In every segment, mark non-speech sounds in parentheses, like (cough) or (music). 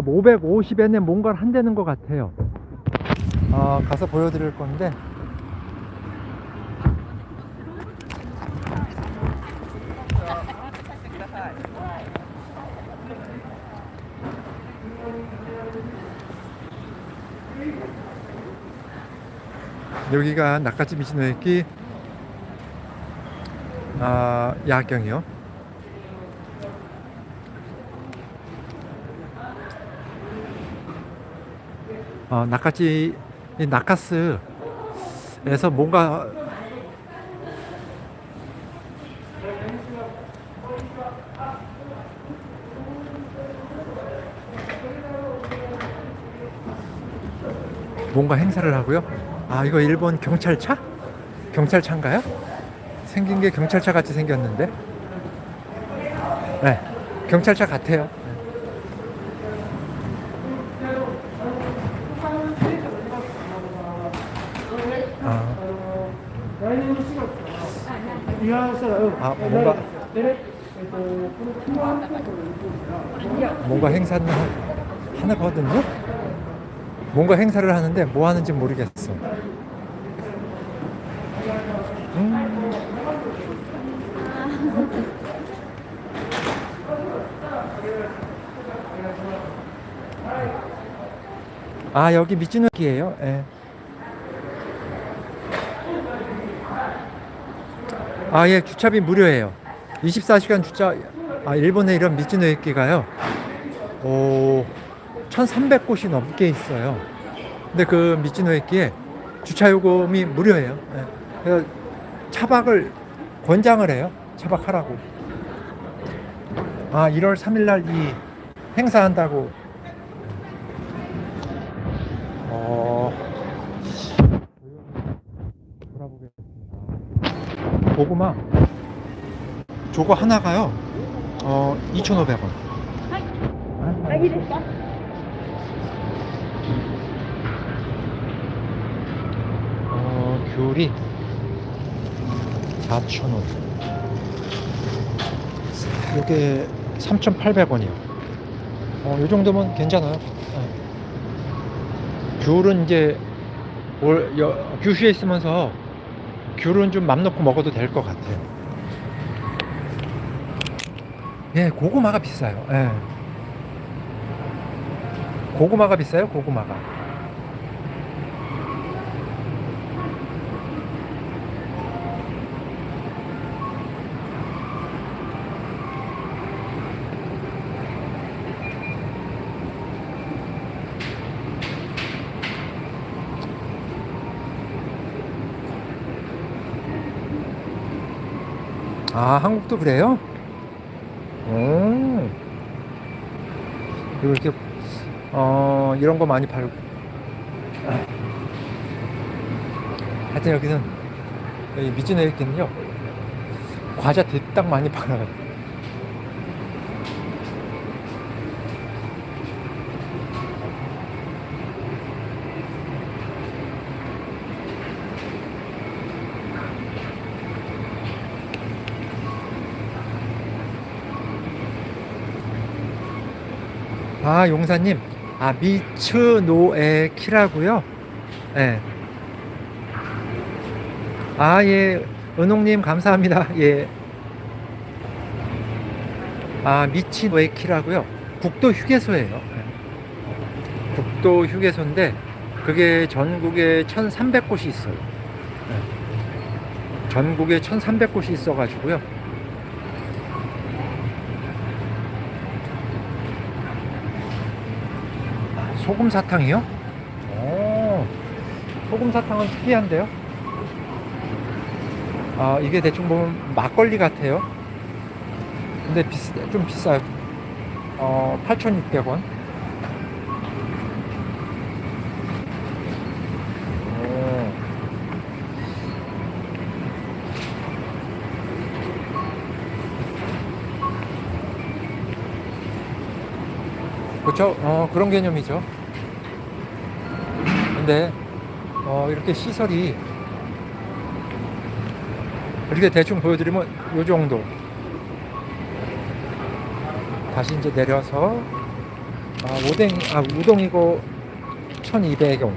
550엔에 뭔가를 한다는 것 같아요. 아, 가서 보여드릴 건데. 여기가 낙가지 미치노駅아, 야경이요. 어, 이 나카스에서 뭔가 뭔가 행사를 하고요. 아 이거 일본 경찰차? 경찰차인가요? 생긴 게 경찰차 같이 생겼는데. 네, 경찰차 같아요. 아 뭔가 뭔가 행사는 하- 하나거든요. 뭔가 행사를 하는데 뭐 하는지 모르겠어. 음. 아 여기 미치노키예요. 예. 아, 예, 주차비 무료예요. 24시간 주차, 아, 일본에 이런 미치노駅,가요. 오, 1,300곳이 넘게 있어요. 근데 그 미치노에끼에 주차 요금이 무료예요. 예. 그래서 차박을 권장을 해요. 차박하라고. 아, 1월 3일 날 이 행사한다고. 어, 돌아보겠습니다. 고구마 저거 하나가요? 어 2,500원. 어 귤이 4,000원 이게 3,800원이요. 어, 이 정도면 괜찮아요. 네. 귤은 이제 올, 여, 규슈에 있으면서 귤은 좀 맘 놓고 먹어도 될 것 같아요. 예, 고구마가 비싸요. 예. 고구마가 비싸요, 고구마가. 아, 한국도 그래요? 오. 그리고 이렇게, 어, 이런 거 많이 팔고. 아. 하여튼 여기는, 여기 미즈네이키는요, 과자 대딱 많이 팔아요. 아, 용사님. 아, 미츠노에 키라고요? 예. 아, 예. 은홍님, 감사합니다. 예. 아, 미치노에 키라고요? 국도 휴게소예요. 예. 국도 휴게소인데, 그게 전국에 1,300곳이 있어요. 예. 전국에 1,300곳이 있어가지고요. 소금 사탕이요? 오, 소금 사탕은 특이한데요? 아, 이게 대충 보면 막걸리 같아요. 근데 비싸, 좀 비싸요. 어, 8,600원. 그렇죠. 어, 그런 개념이죠. 근데 어, 이렇게 시설이 이렇게 대충 보여드리면 요 정도. 다시 이제 내려서 아, 오뎅, 아, 우동이고 1200원.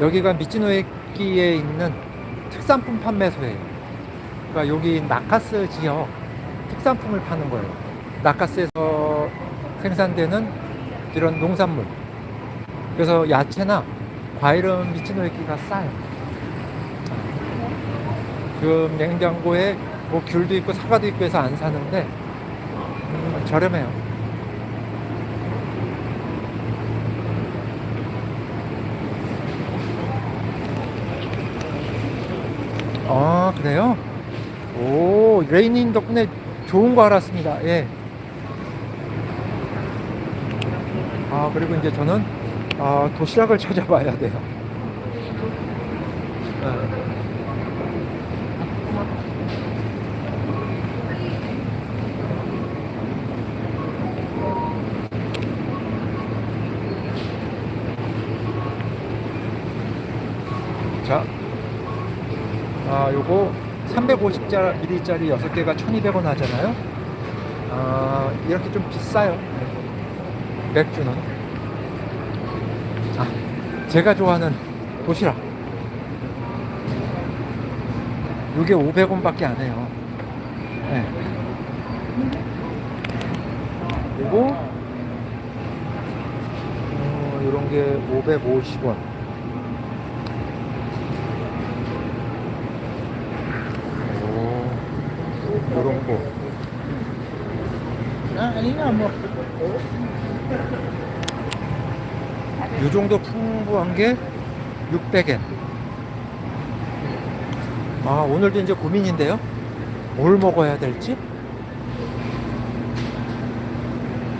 여기가 미치노에키에 있는 특산품 판매소예요. 그러니까 여기 나카스 지역 특산품을 파는 거예요. 나카스에서 생산되는 이런 농산물. 그래서 야채나 과일은 미치노에키가 싸요. 지금 냉장고에 뭐 귤도 있고 사과도 있고 해서 안 사는데 음, 저렴해요. 아 그래요? 오 레이님 덕분에 좋은 거 알았습니다. 예. 아 그리고 이제 저는 아, 도시락을 찾아봐야 돼요. 네. 자, 아, 요거 350ml짜리 6개가 1200원 하잖아요. 아, 이렇게 좀 비싸요. 네. 맥주는. 아, 제가 좋아하는 도시락. 요게 500원 밖에 안 해요. 네. 그리고, 어, 요런 게 550원. 오, 요런 거. 아니야 뭐 요 정도 풍부한 게 600엔. 아, 오늘도 이제 고민인데요. 뭘 먹어야 될지?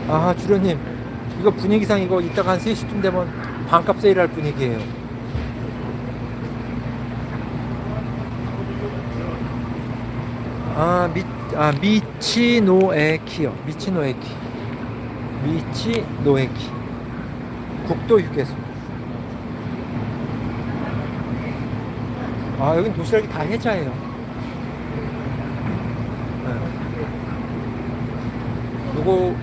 아, 주련님. 이거 분위기상 이거 이따가 한 3시쯤 되면 반값 세일할 분위기예요. 아, 미, 아, 미치노에키요. 미치노에키. 미치노에키. 국도 휴게소. 아, 여긴 도시락이 다 해자예요. 네. 요거,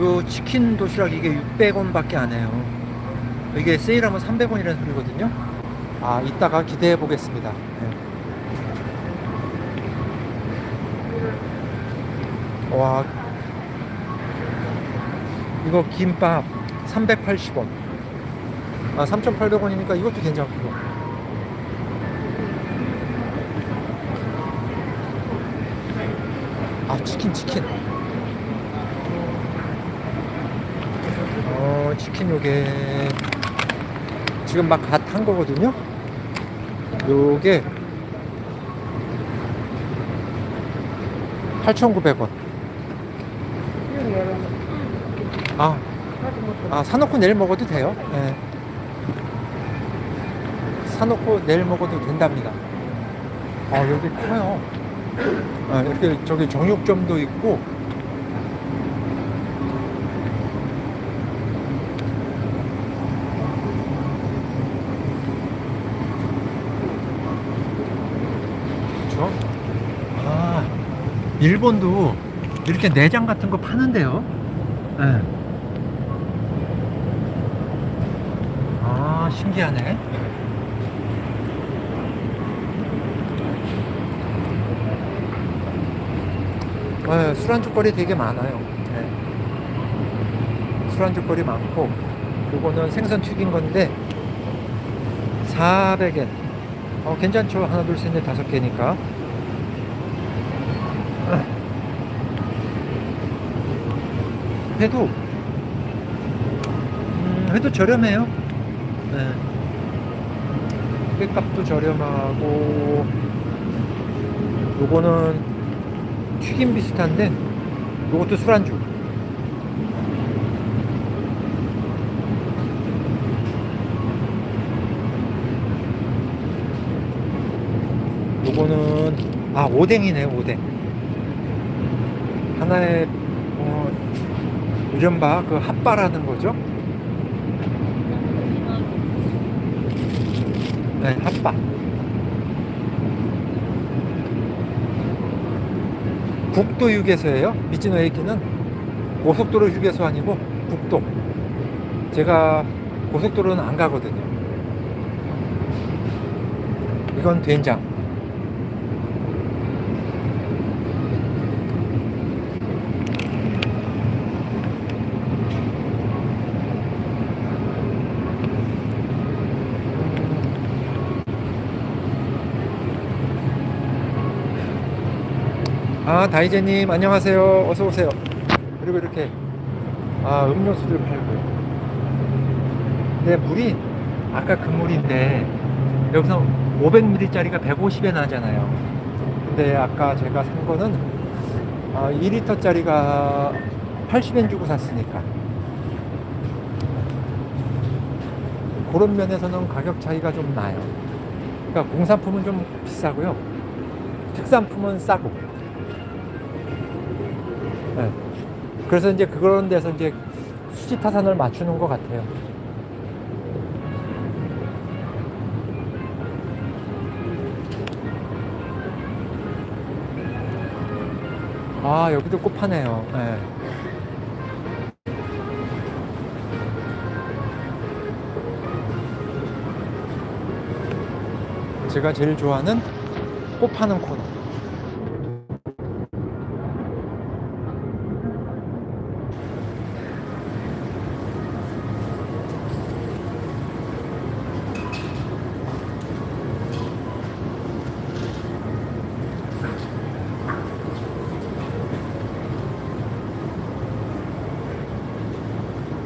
요 치킨 도시락 이게 600원 밖에 안 해요. 이게 세일하면 300원이라는 소리거든요. 아, 이따가 기대해 보겠습니다. 네. 와, 이거 김밥 380원. 아, 3,800원이니까 이것도 괜찮고. 아, 치킨, 치킨. 어, 치킨 요게 지금 막 갓 한 거거든요. 요게 8,900원. 아, 아, 사놓고 내일 먹어도 돼요. 예. 사놓고 내일 먹어도 된답니다. 아, 여기 커요. 아, 이렇게 저기 정육점도 있고. 그렇죠? 아, 일본도 이렇게 내장 같은 거 파는데요. 예. 아, 신기하네. 네, 술안주거리 되게 많아요. 네. 술안주거리 많고, 요거는 생선 튀긴 건데, 400엔. 어, 괜찮죠? 하나, 둘, 셋, 넷, 다섯 개니까. 회도, 음, 회도 저렴해요. 네. 회값도 저렴하고, 요거는 튀김 비슷한데 요것도 술안주. 요거는 아 오뎅이네 오뎅. 하나의 어, 이른바 그 핫바라는 거죠 네 핫바 국도 휴게소예요. 미즈노 에이키는 고속도로 휴게소 아니고 국도. 제가 고속도로는 안 가거든요. 이건 된장. 아 다이제님 안녕하세요. 어서 오세요. 그리고 이렇게 아 음료수들 팔고요 근데 물이 아까 그 물인데 여기서 500ml짜리가 150에 나잖아요. 근데 아까 제가 산 거는 아, 2리터짜리가 80엔 주고 샀으니까. 그런 면에서는 가격 차이가 좀 나요. 그러니까 공산품은 좀 비싸고요. 특산품은 싸고 그래서 이제 그런 데서 이제 수지 타산을 맞추는 것 같아요. 아 여기도 꽃 파네요. 네. 제가 제일 좋아하는 꽃 파는 코너.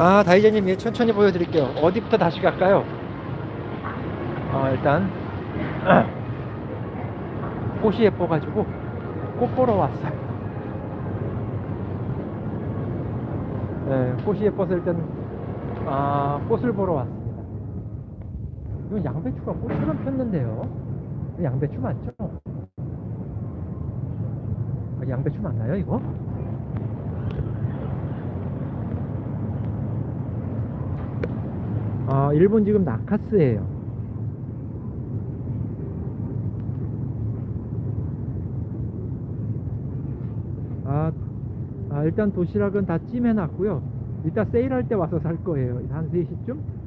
아, 다이제님, 예, 천천히 보여드릴게요. 어디부터 다시 갈까요? 어, 일단, (clears throat) 꽃이 예뻐가지고, 꽃 보러 왔어요. 네, 꽃이 예뻐서 일단, 아, 꽃을 보러 왔습니다. 이건 양배추가 꽃처럼 폈는데요. 양배추 맞죠? 아, 양배추 맞나요, 이거? 아, 일본 지금 나카스예요. 아, 아, 일단 도시락은 다 찜해 놨고요. 이따 세일할 때 와서 살 거예요. 한 3시쯤?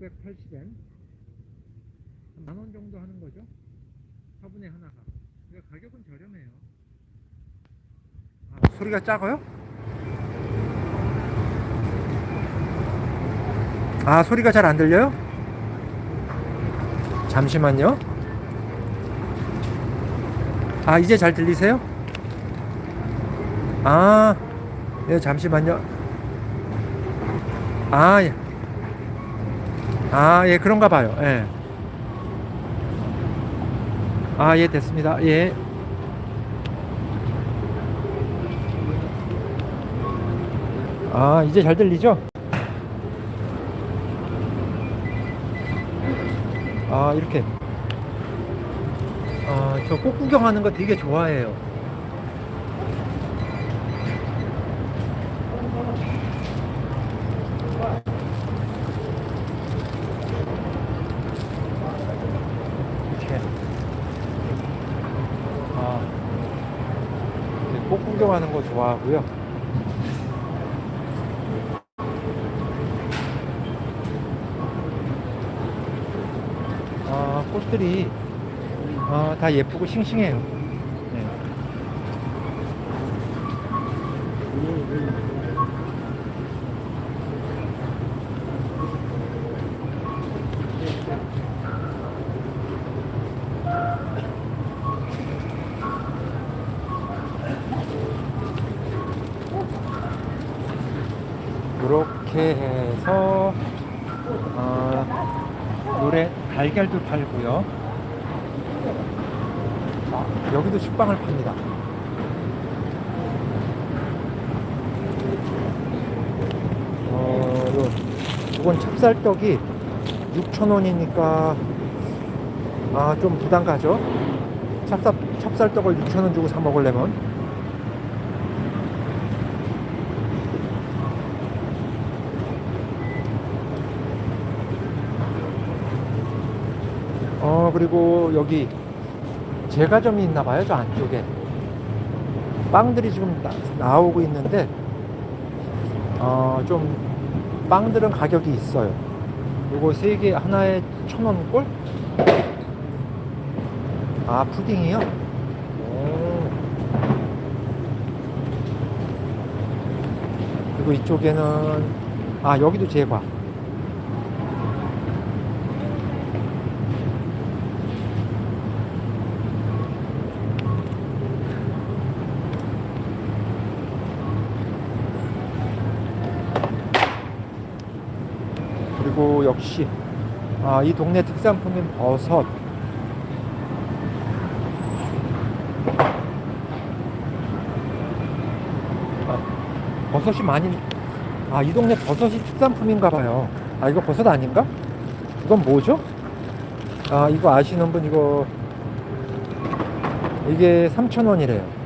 680엔 만원 정도 하는 거죠 4분의 하나가 그러니까 가격은 저렴해요 아, 소리가 작아요? 아 소리가 잘 안 들려요? 잠시만요 아 이제 잘 들리세요? 아 예, 잠시만요 아 예. 아, 예, 그런가 봐요. 예. 아, 예, 됐습니다. 예. 아, 이제 잘 들리죠? 아, 이렇게. 아, 저 꽃 구경하는 거 되게 좋아해요. 이렇게. 아, 구경하는 거 좋아하고요. 아, 꽃들이 아, 다 예쁘고 싱싱해요. 네. 이렇게 해서 어, 노래 달걀도 팔고요. 아, 여기도 식빵을 팝니다. 어, 요 이건 찹쌀떡이 6,000원이니까 아 좀 부담 가죠 찹쌀, 찹쌀떡을 6,000원 주고 사 먹으려면 어 그리고 여기 제과점이 있나 봐요 저 안쪽에 빵들이 지금 나, 나오고 있는데 어 좀 빵들은 가격이 있어요 요거 세 개 하나에 천 원 꼴? 아 푸딩이요? 오. 그리고 이쪽에는 아 여기도 제과 역시 아, 이 동네 특산품인 버섯 아, 버섯이 많이 아 이 동네 버섯이 특산품인가 봐요 아 이거 버섯 아닌가? 이건 뭐죠? 아 이거 아시는 분 이거 이게 3,000원이래요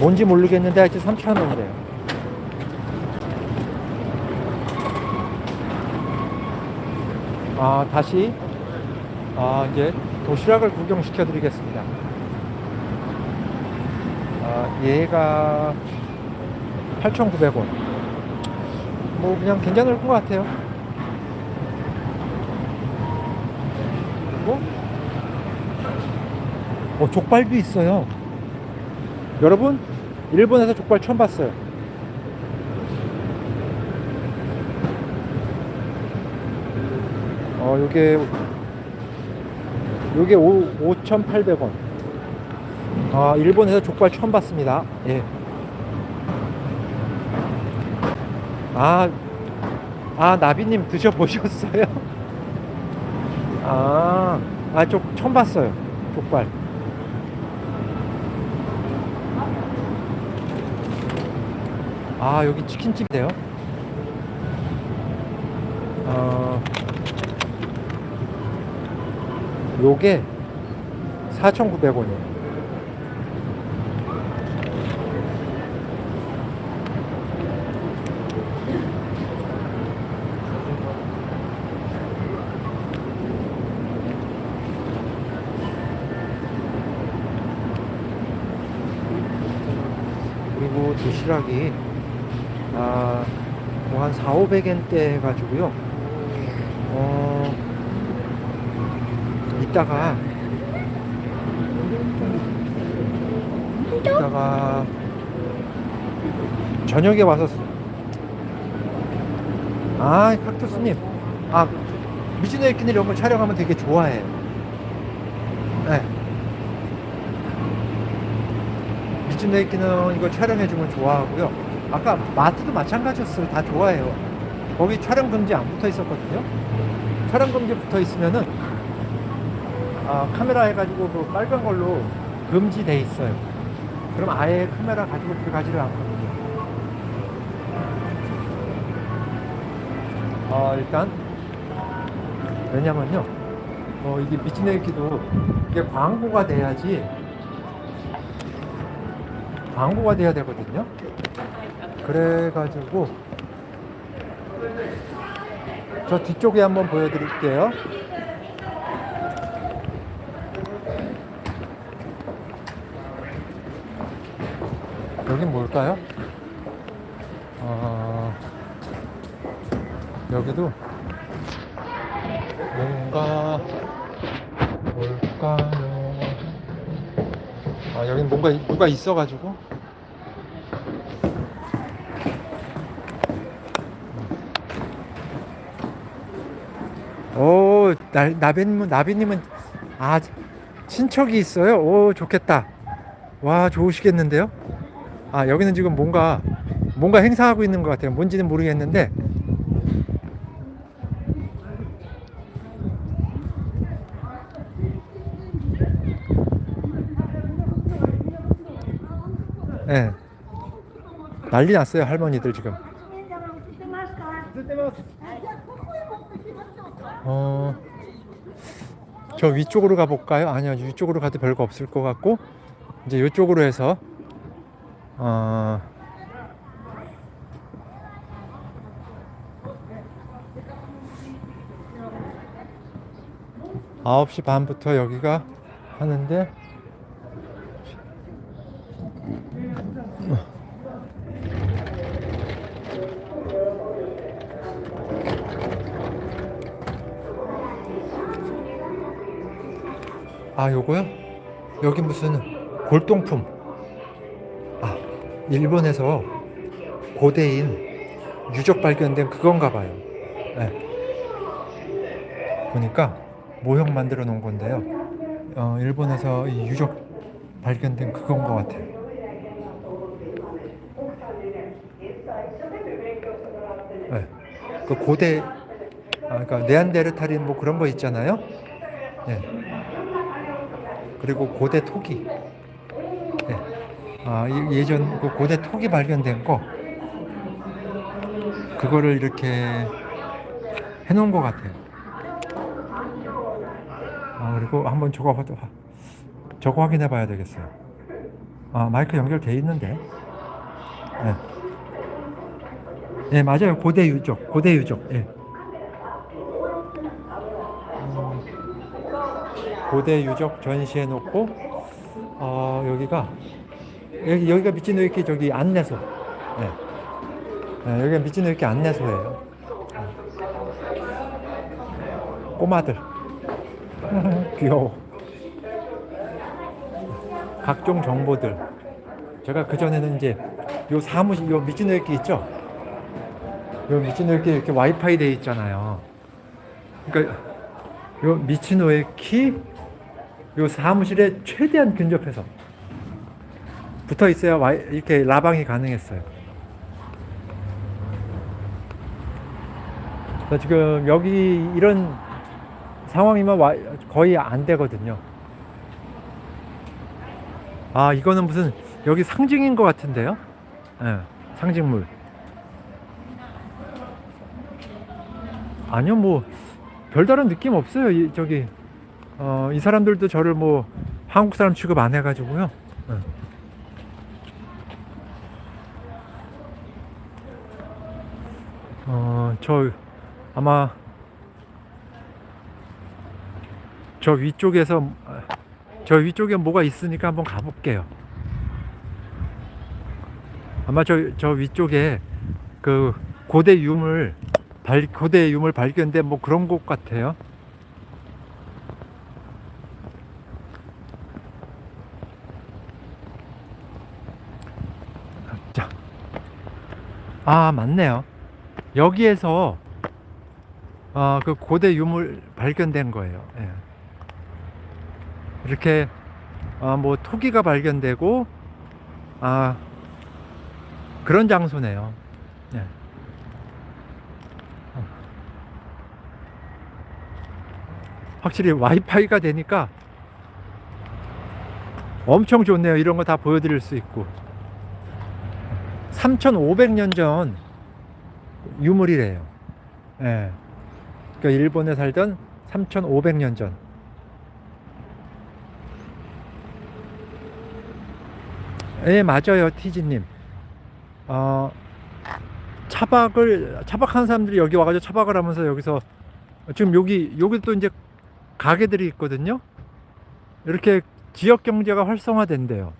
뭔지 모르겠는데 하여튼 3,000원이래요. 아, 다시 아, 이제 도시락을 구경시켜 드리겠습니다. 아, 얘가 8,900원. 뭐 그냥 괜찮을 것 같아요. 그리고 어, 족발도 있어요. 여러분 일본에서 족발 처음 봤어요. 어 요게 요게 5,800원. 아 일본에서 족발 처음 봤습니다. 예. 아, 아 나비님 드셔 보셨어요? (laughs) 아, 아, 저 처음 봤어요. 족발. 아 여기 치킨집이래요. 어 요게 4,900원이에요. 그리고 도시락이 아, 뭐 한 4, 500엔대 해가지고요. 어, 이따가, 이따가, 저녁에 와서, 쓰- 아, 칵투스님. 아, 미즈노의 끼니 이런 거 촬영하면 되게 좋아해요. 네. 미즈노의 끼는 이거 촬영해주면 좋아하고요. 아까 마트도 마찬가지였어요. 다 좋아해요. 거기 촬영 금지 안 붙어 있었거든요. 촬영 금지 붙어 있으면은 아, 카메라 해가지고 그 빨간 걸로 금지돼 있어요. 그럼 아예 카메라 가지고 들어가지를 않거든요. 어, 일단 왜냐면요. 어, 이게 미치네기도 이게 광고가 돼야지 광고가 돼야 되거든요. 그래가지고 저 뒤쪽에 한번 보여드릴게요. 여긴 뭘까요? 어, 여기도 뭔가 뭘까요? 아 여긴 뭔가 뭐가 있어가지고 오, 나, 나비님은, 나비님은, 아, 친척이 있어요? 오, 좋겠다. 와, 좋으시겠는데요? 아, 여기는 지금 뭔가, 뭔가 행사하고 있는 것 같아요. 뭔지는 모르겠는데. 예. 네. 난리 났어요, 할머니들 지금. 어, 저 위쪽으로 가볼까요? 아니요, 위쪽으로 가도 별거 없을 것 같고, 이제 이쪽으로 해서, 어, 아홉 시 반부터 여기가 하는데, 아, 요거요? 여기 무슨 골동품. 아, 일본에서 고대인 유적 발견된 그건가 봐요. 예. 보니까 모형 만들어 놓은 건데요. 어, 일본에서 이 유적 발견된 그건 것 같아요. 예. 그 고대, 아, 그러니까 네안데르탈인 뭐 그런 거 있잖아요. 예. 그리고 고대 토기. 네. 아, 이- 예전 그 고대 토기 발견된 거 그거를 이렇게 해놓은 것 같아요. 아, 그리고 한번 저거 화- 저거 확인해 봐야 되겠어요. 아, 마이크 연결돼 있는데. 네. 네, 맞아요. 고대 유적, 고대 유적. 예. 고대 유적 전시해 놓고 어, 여기가 여기 여기가 미치노이키 저기 안내소. 네. 네, 여기가 미치노이키 안내소예요. 네. 꼬마들 (laughs) 귀여워. 각종 정보들. 제가 그 전에는 이제 요 사무실 요 미치노이키 있죠. 요 미치노이키 이렇게 와이파이 돼 있잖아요. 그러니까 요 미치노에키 요 사무실에 최대한 근접해서 붙어 있어야 와이, 이렇게 라방이 가능했어요. 지금 여기 이런 상황이면 와, 거의 안 되거든요. 아 이거는 무슨 여기 상징인 것 같은데요? 예, 상징물. 아니요 뭐 별다른 느낌 없어요. 이, 저기 어, 이 사람들도 저를 뭐 한국 사람 취급 안 해가지고요. 응. 어, 저 아마 저 위쪽에서 저 위쪽에 뭐가 있으니까 한번 가볼게요. 아마 저 저 위쪽에 그 고대 유물 발 고대 유물 발견된 뭐 그런 곳 같아요. 자, 아 맞네요. 여기에서 어, 그 고대 유물 발견된 거예요. 예. 이렇게 어, 뭐 토기가 발견되고 아 그런 장소네요. 예. 어. 확실히 와이파이가 되니까 엄청 좋네요. 이런 거 다 보여드릴 수 있고. 3,500년 전 유물이래요. 예. 그러니까 일본에 살던 3,500년 전. 예, 맞아요, 티지님. 어, 차박을, 차박하는 사람들이 여기 와가지고 차박을 하면서 여기서 지금 여기, 여기 또 이제 가게들이 있거든요. 이렇게 지역 경제가 활성화된대요.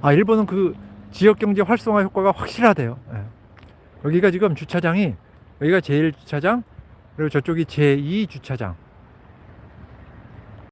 아, 일본은 그 지역 경제 활성화 효과가 확실하대요. 예. 여기가 지금 주차장이 여기가 제1 주차장 그리고 저쪽이 제2 주차장